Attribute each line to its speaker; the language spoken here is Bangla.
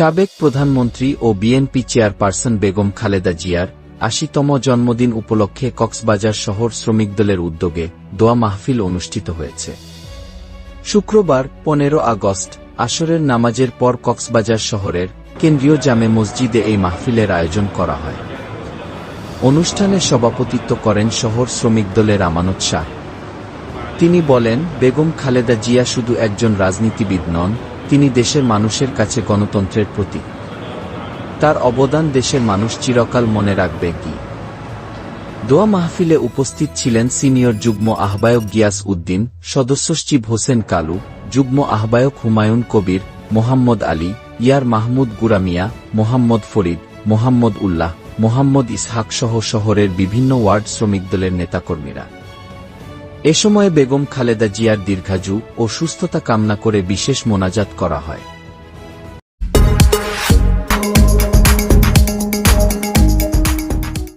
Speaker 1: সাবেক প্রধানমন্ত্রী ও বিএনপি চেয়ারপারসন বেগম খালেদা জিয়ার আশিতম জন্মদিন উপলক্ষে কক্সবাজার শহর শ্রমিক দলের উদ্যোগে দোয়া মাহফিল অনুষ্ঠিত হয়েছে। শুক্রবার, পনেরো আগস্ট, আসরের নামাজের পর কক্সবাজার শহরের কেন্দ্রীয় জামে মসজিদে এই মাহফিলের আয়োজন করা হয়। অনুষ্ঠানে সভাপতিত্ব করেন শহর শ্রমিক দলের আমানত শাহ। তিনি বলেন, বেগম খালেদা জিয়া শুধু একজন রাজনীতিবিদ নন তিনি দেশের মানুষের কাছে গণতন্ত্রের প্রতীক। তার অবদান দেশের মানুষ চিরকাল মনে রাখবে কি? দোয়া মাহফিলে উপস্থিত ছিলেন সিনিয়র যুগ্ম আহ্বায়ক গিয়াস উদ্দিন, সদস্য সচিব হোসেন কালু, যুগ্ম আহ্বায়ক হুমায়ুন কবির, মোহাম্মদ আলী, ইয়ার মাহমুদ গুরামিয়া, মোহাম্মদ ফরিদ, মোহাম্মদ উল্লাহ, মোহাম্মদ ইসহাক সহ শহরের বিভিন্ন ওয়ার্ড শ্রমিক দলের নেতাকর্মীরা। এ সময়ে বেগম খালেদা জিয়ার দীর্ঘাজু ও সুস্থতা কামনা করে বিশেষ মোনাজাত করা হয়।